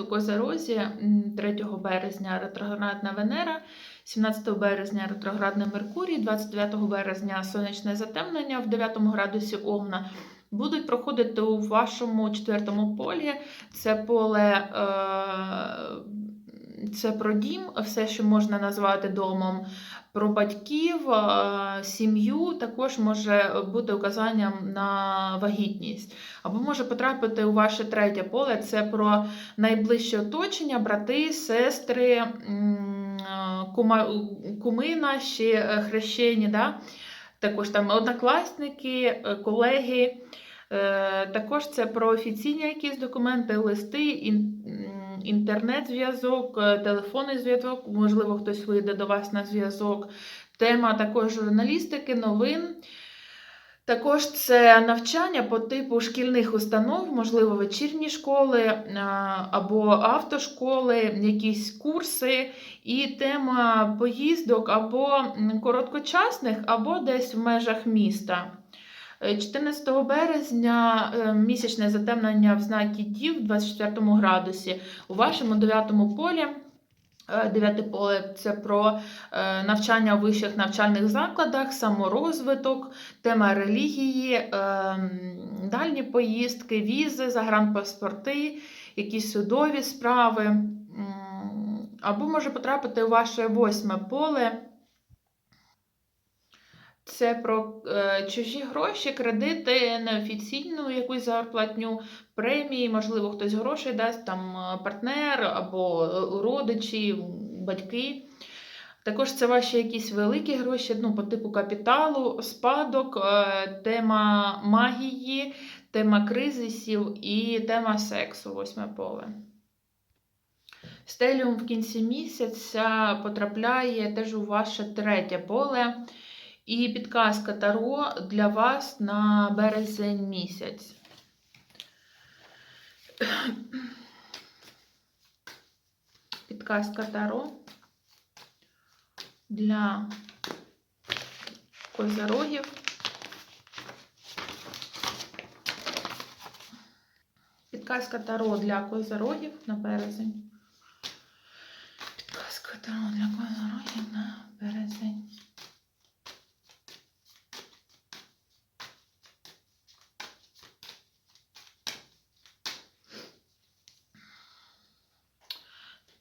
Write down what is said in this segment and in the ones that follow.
у Козарозі 3 березня ретроградна Венера, 17 березня ретроградний Меркурій, 29 березня сонячне затемнення в 9 градусі Овна. Будуть проходити у вашому четвертому полі. Це поле, е, це про дім, все, що можна назвати домом, про батьків, е, сім'ю, також може бути указанням на вагітність. Або може потрапити у ваше третє поле це про найближче оточення, брати, сестри, е, кума, кумина, ще хрещені, да? також там однокласники, е, колеги. Також це про офіційні якісь документи, листи, інтернет-зв'язок, е, телефонний зв'язок, можливо, хтось вийде до вас на зв'язок. Тема також журналістики, новин. Також це навчання по типу шкільних установ, можливо, вечірні школи е, або автошколи, якісь курси, і тема поїздок або короткочасних, або десь в межах міста. Е, 14 березня е, місячне затемнення в знакі Дів в 24 градусі. У вашому дев'ятому полі. е, Дев'яте поле це про е, навчання у вищих навчальних закладах, саморозвиток, тема релігії, е, дальні поїздки, візи, загранпаспорти, якісь судові справи. Або може потрапити у ваше восьме поле. Це про е, чужі гроші, кредити, неофіційну якусь зарплатню, премії, можливо, хтось грошей дасть, там е, партнер або е, родичі, батьки. Також це ваші якісь великі гроші, ну, по типу капіталу, спадок, тема магії, тема кризисів і тема сексу, восьме поле. Стеліум в кінці місяця потрапляє теж у ваше третє поле. І підказка Таро для вас на березень місяць. Підказка Таро для козорогів. Підказка Таро для козорогів на березень. Підказка Таро для козорогів на березень.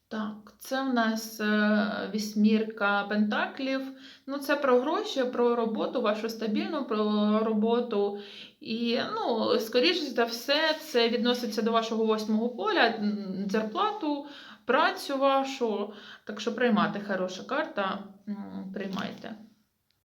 Так, це в нас е, вісьмірка пентаклів. Ну, це про гроші, про роботу, вашу стабільну про роботу. І, ну, скоріш за все, це відноситься до вашого восьмого поля, зарплату, працю вашу. Так що приймати хороша карта, приймайте.